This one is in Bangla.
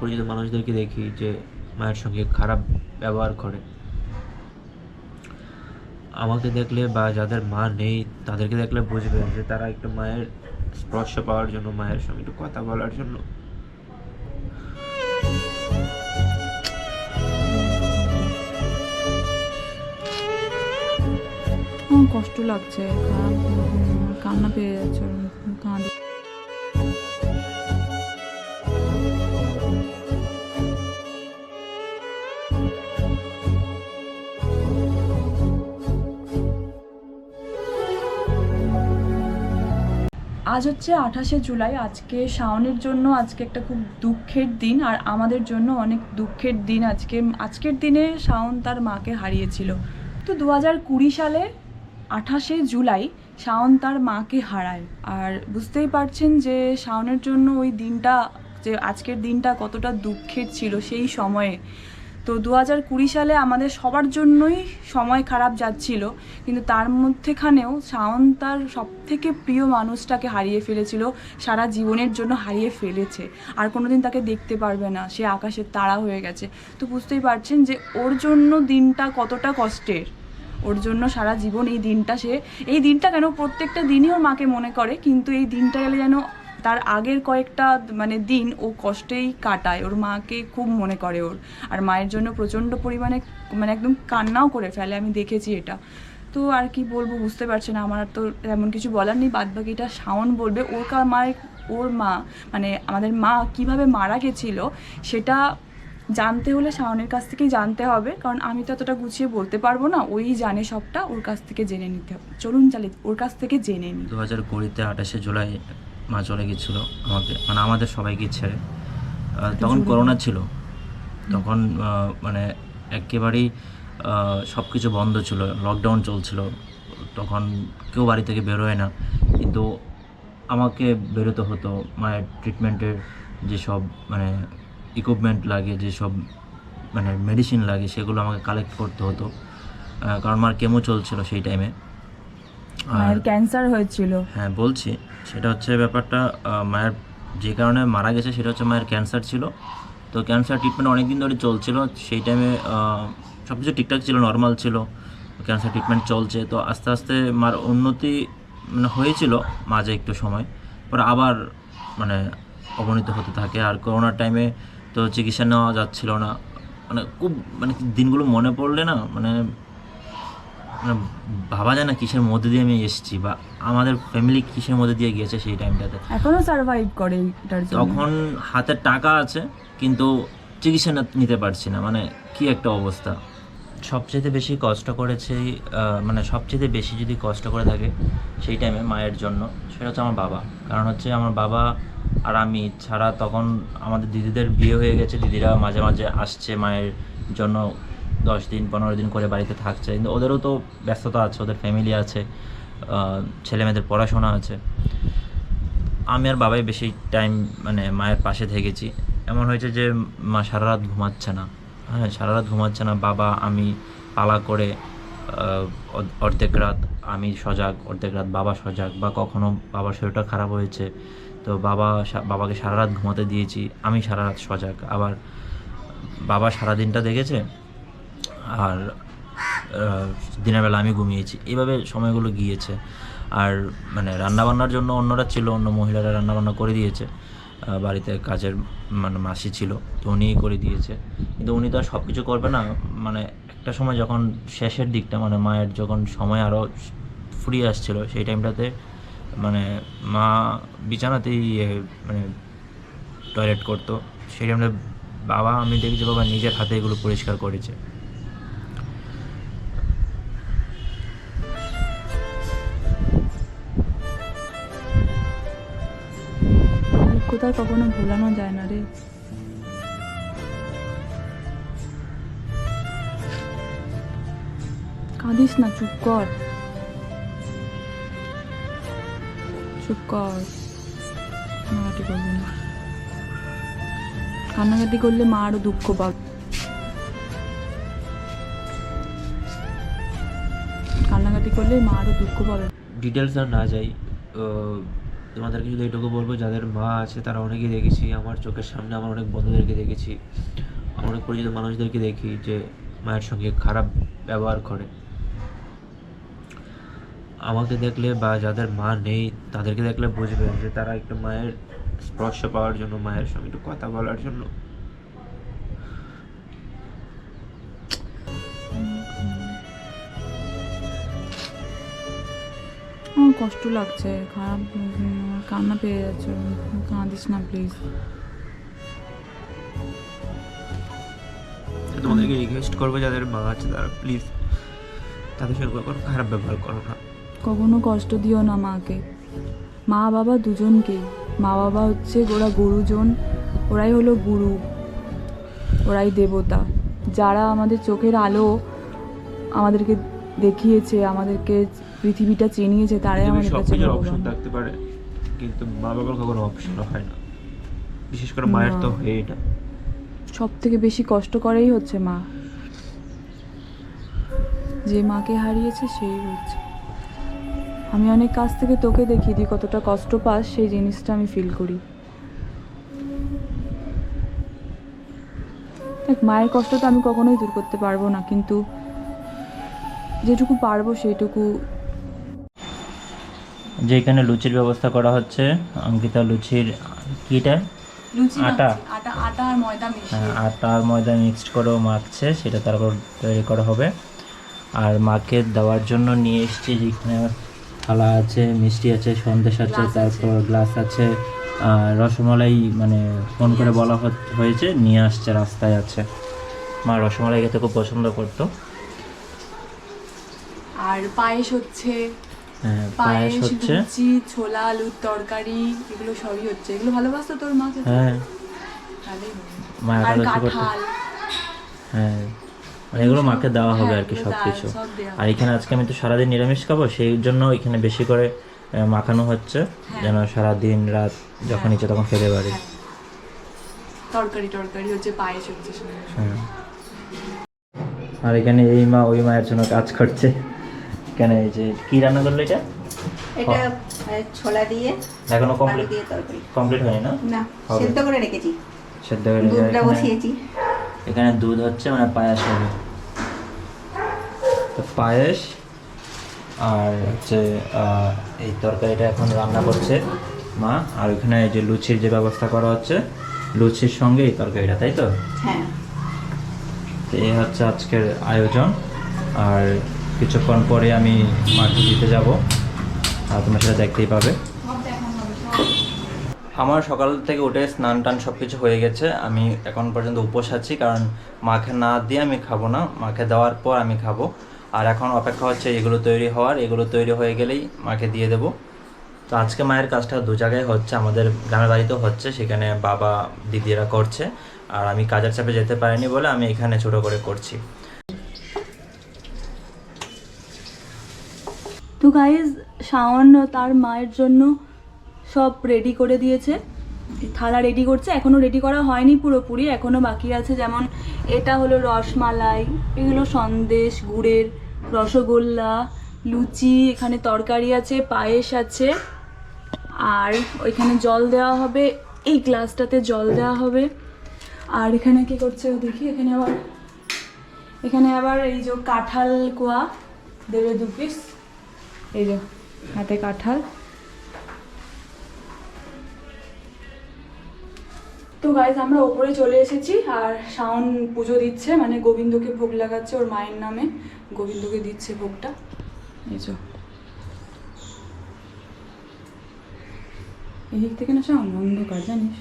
পরিচিত মানুষদেরকে দেখি যে মায়ের সঙ্গে খারাপ ব্যবহার করে। আমাকে দেখলে বা যাদের মা নেই, তাদেরকে দেখলে বুঝবে যে তারা একটু মায়ের স্পর্শ পাওয়ার জন্য, মায়ের সঙ্গে একটু কথা বলার জন্য। কষ্ট লাগছে। কান্না পেয়ে যাচ্ছে। আজ হচ্ছে আঠাশে জুলাই, আজকে শাওনের জন্য আজকে একটা খুব দুঃখের দিন আর আমাদের জন্য অনেক দুঃখের দিন আজকে। আজকের দিনে শাওন তার মাকে হারিয়েছিল। তো দু হাজার কুড়ি সালে আঠাশে জুলাই শাওন তার মাকে হারায়। আর বুঝতেই পারছেন যে শাওনের জন্য ওই দিনটা, যে আজকের দিনটা কতটা দুঃখের ছিল সেই সময়ে। তো দু হাজার কুড়ি সালে আমাদের সবার জন্যই সময় খারাপ যাচ্ছিল, কিন্তু তার মধ্যেখানেও শাওন তার সব থেকে প্রিয় মানুষটাকে হারিয়ে ফেলেছিল, সারা জীবনের জন্য হারিয়ে ফেলেছে। আর কোনোদিন তাকে দেখতে পারবে না, সে আকাশের তারা হয়ে গেছে। তো বুঝতেই পারছেন যে ওর জন্য দিনটা কতটা কষ্টের। ওর জন্য সারা জীবন এই দিনটা সে, এই দিনটা কেন প্রত্যেকটা দিনই ওর মাকে মনে করে, কিন্তু এই দিনটা গেলে যেন তার আগের কয়েকটা মানে দিন ও কষ্টেই কাটায়। ওর মাকে খুব মনে করে ওর। আর মায়ের জন্য প্রচণ্ড পরিমাণে মানে একদম কান্নাও করে ফেলে। আমি দেখেছি এটা। তো আর কি বলব, বুঝতে পারছে না। আমার আর তো এমন কিছু বলার নেই। বাদ বাকিটা শাওন বলবে, ওর মায়ের, ওর মা মানে আমাদের মা কীভাবে মারা গেছিল, সেটা জানতে হলে শাওনের কাছ থেকেই জানতে হবে। কারণ আমি তো এতটা গুছিয়ে বলতে পারব না। ওই জানে সবটা। ওর কাছ থেকে জেনে নিতে হবে। চলুন চালি ওর কাছ থেকে জেনে নিই। দু হাজার কুড়িতে আঠাশে জুলাই মা চলে গেছিল আমাকে মানে আমাদের সবাইকে ছেড়ে। তখন করোনা ছিল। তখন মানে একেবারেই সব কিছু বন্ধ ছিল লকডাউন চলছিল। তখন কেউ বাড়ি থেকে বেরোয় না। কিন্তু আমাকে বেরোতে হতো মায়ের ট্রিটমেন্টের যেসব মানে ইকুইপমেন্ট লাগে যেসব মানে মেডিসিন লাগে সেগুলো আমাকে কালেক্ট করতে হতো। কারণ মার কেমো চলছিল সেই টাইমে মায়ের ক্যান্সার হয়েছিল। হ্যাঁ বলছি সেটা হচ্ছে ব্যাপারটা মায়ের যে কারণে মারা গেছে সেটা হচ্ছে মায়ের ক্যান্সার ছিল। তো ক্যান্সার ট্রিটমেন্ট অনেক দিন ধরে চলছিল সেই টাইমে সব কিছু ঠিকঠাক ছিল নর্মাল ছিল ক্যান্সার ট্রিটমেন্ট চলছে। তো আস্তে আস্তে মার উন্নতি মানে হয়েছিল মাঝে একটু সময় পরে আবার মানে অবনতি হতে থাকে। আর করোনার টাইমে তো চিকিৎসা নেওয়া যাচ্ছিল না। মানে খুব মানে দিনগুলো মনে পড়লে না মানে মানে ভাবা যায় না কিসের মধ্যে দিয়ে আমি এসেছি বা আমাদের ফ্যামিলি কিসের মধ্যে দিয়ে গিয়েছে সেই টাইমটাতে। এখনও সার্ভাইভ করে এটার জন্য। তখন হাতে টাকা আছে কিন্তু চিকিৎসা নিতে পারছি না। মানে কি একটা অবস্থা। সবচেয়ে বেশি কষ্ট করেছে মানে সবচেয়ে বেশি যদি কষ্ট করে থাকে সেই টাইমে মায়ের জন্য সেটা হচ্ছে আমার বাবা। কারণ হচ্ছে আমার বাবা আর আমি ছাড়া তখন আমাদের দিদিদের বিয়ে হয়ে গেছে। দিদিরা মাঝে মাঝে আসছে মায়ের জন্য দশ দিন পনেরো দিন করে বাড়িতে থাকছে। কিন্তু ওদেরও তো ব্যস্ততা আছে ওদের ফ্যামিলি আছে আহ, ছেলে মেয়েদের পড়াশোনা আছে। আমি আর বাবাই বেশি টাইম মানে মায়ের পাশে থেকেছি। এমন হয়েছে যে মা সারা রাত ঘুমাচ্ছে না। হ্যাঁ সারা রাত ঘুমাচ্ছে না। বাবা আমি পালা করে অর্ধেক রাত আমি সজাগ অর্ধেক রাত বাবা সজাগ বা কখনো বাবার শরীরটা খারাপ হয়েছে। তো বাবা বাবাকে সারা রাত ঘুমাতে দিয়েছি। আমি সারা রাত সজাগ। আবার বাবা সারা দিনটা দেখেছে? আর দিনের বেলা আমি ঘুমিয়েছি। এইভাবে সময়গুলো গিয়েছে। আর মানে রান্নাবান্নার জন্য অন্যরা ছিল অন্য মহিলারা রান্নাবান্না করে দিয়েছে। বাড়িতে কাজের মানে মাসি ছিল তো উনিই করে দিয়েছে। কিন্তু উনি তো আর সব কিছু করবে না। মানে একটা সময় যখন শেষের দিকটা মানে মায়ের যখন সময় আরও ফুরিয়ে আসছিল সেই টাইমটাতে মানে মা বিছানাতেই ইয়ে, মানে টয়লেট করতো। সেই টাইমটা বাবা আমি দেখছি বাবা নিজের হাতে এগুলো পরিষ্কার করেছে। কোথায় কখনো ভোলানো যায় না রে। কাঁদিস না, চুপ কর। চুপ কর। কান্নাকাটি করবি না। কান্নাকাটি করলে মা আরও দুঃখ পাবে। কান্নাকাটি করলে মা আরও দুঃখ পাবে। ডিটেলস আর না যাই তোমাদেরকে শুধু এইটুকু বলব, যাদের মা আছে তারা অনেকেই দেখেছি, আমার চোখের সামনে আমার অনেক বন্ধুদেরকে দেখেছি, আমার অনেক পরিচিত মানুষদেরকে দেখি যে মায়ের সঙ্গে খারাপ ব্যবহার করে। আমাকে দেখলে বা যাদের মা নেই, তাদেরকে দেখলে বুঝবে যে তারা একটু মায়ের স্পর্শ পাওয়ার জন্য, মায়ের সঙ্গে একটু কথা বলার জন্য আমার কষ্ট লাগছে খারাপ কান্না পেয়ে যাচ্ছে কাঁদিস না প্লিজ তোমাদেরকে রিকোয়েস্ট করব যাদের মা আছে তারা প্লিজ তাদের সঙ্গে কখনো খারাপ ব্যবহার করো না। কখনো কষ্ট দিও না মাকে। মা বাবা দুজনকেই মা বাবা হচ্ছে ওরা গুরুজন ওরাই হলো গুরু ওরাই দেবতা। যারা আমাদের চোখের আলো আমাদেরকে দেখিয়েছে আমাদেরকে পৃথিবীটা চিনিয়েছে তারাই আমাদের সব কাছে। অপশন থাকতে পারে কিন্তু মা বাবার কখনো অপশন হয় না। বিশেষ করে মায়ের তো। হয়েই না সব থেকে বেশি কষ্ট করেই হচ্ছে মা। যে মাকে হারিয়েছে সেই হচ্ছে আমি অনেক কাছ থেকে তোকে দেখি দিই কতটা কষ্ট পাস সেই জিনিসটা আমি ফিল করি। দেখ মায়ের কষ্ট তো আমি কখনোই দূর করতে পারব না কিন্তু যেটুকু পারব সেইটুকু যে এখানে লুচির ব্যবস্থা করা হচ্ছে অঙ্কিতা লুচির কিটা? আটা? আটা আর ময়দা হ্যাঁ, আটা আর ময়দা মিক্সড করেও মাখছে সেটা তারপর তৈরি করা হবে। আর মাকে দেওয়ার জন্য নিয়ে এসেছি যেখানে থালা আছে মিষ্টি আছে সন্দেশ আছে তারপর গ্লাস আছে রসমালাই মানে ফোন করে বলা হয়েছে নিয়ে আসছে রাস্তায় আছে। মা রসমালাই খেতে খুব পছন্দ করতো। আর পায়েস হচ্ছে পায়েস পায়েস হচ্ছে ছোলা আলুর তরকারি এগুলো সবই হচ্ছে। এগুলো ভালোবাসতো তোর মা হ্যাঁ। মা হ্যাঁ। মানে এগুলো মাকে দেওয়া হবে হ্যাঁ, আর কি সব কিছু আর এখানে আজকে আমি তো সারাদিন নিরামিষ খাব সেই জন্য এখানে বেশি করে মাখানো হচ্ছে। হ্যাঁ। যেন সারাদিন রাত যখন ইচ্ছে তখন খেতে পারি। হ্যাঁ। তরকারি টরকারি হচ্ছে পায়েস হচ্ছে। হ্যাঁ। আর এখানে এই মা ওই মায়ের জন্য কাজ করছে। এখানে এই যে কি রান্না করল এটা? এটা ছোলা দিয়ে এখনও কমপ্লিট দিয়ে তরকারি। কমপ্লিট হয়নি না? না। সেদ্ধ করে রেখেছি। সেদ্ধ করে দুধটা বসিয়েছি। এখানে দুধ হচ্ছে মানে পায়েস হবে। তো পায়েস আর হচ্ছে এই তরকারিটা এখন রান্না করছে মা। আর ওখানে এই যে লুচির যে ব্যবস্থা করা হচ্ছে লুচির সঙ্গে এই তরকারিটা তাই তো? হ্যাঁ। তো এই হচ্ছে আজকের আয়োজন। আর কিছুক্ষণ পরে আমি মাঠে দিতে যাব। আর তোমরা সেটা দেখতেই পাবে। আমার সকাল থেকে উঠে স্নান টান সব কিছু হয়ে গেছে। আমি এখন পর্যন্ত উপোস আছি, কারণ মাকে না দিয়ে আমি খাব না। মাকে দেওয়ার পর আমি খাব। আর এখন অপেক্ষা হচ্ছে এগুলো তৈরি হওয়ার। এগুলো তৈরি হয়ে গেলেই মাকে দিয়ে দেবো। তো আজকে মায়ের কাজটা দু জায়গায় হচ্ছে। আমাদের গ্রামের বাড়িতেও হচ্ছে, সেখানে বাবা দিদিরা করছে। আর আমি কাজের চাপে যেতে পারিনি বলে আমি এখানে ছোট করে করছি। গাইজ শাওন তার মায়ের জন্য সব রেডি করে দিয়েছে। থালা রেডি করছে এখনও রেডি করা হয়নি পুরোপুরি এখনও বাকি আছে যেমন এটা হলো রসমালাই, এগুলো সন্দেশ, গুড়ের রসগোল্লা, লুচি, এখানে তরকারি আছে, পায়েস আছে, আর ওইখানে জল দেওয়া হবে, এই গ্লাসটাতে জল দেওয়া হবে। আর এখানে কি করছে দেখি, এখানে আবার এখানে আবার এই যে কাঁঠাল কোয়া দেবে দু পিস এই যে, হাতে কাঁঠাল। তো গাইজ আমরা ওপরে চলে এসেছি আর শাওন পুজো দিচ্ছে মানে গোবিন্দকে ভোগ লাগাচ্ছে ওর মায়ের নামে। গোবিন্দকে দিচ্ছে ভোগটা। এই যে। এদিক থেকে না শাওন অন্ধকার, জানিস?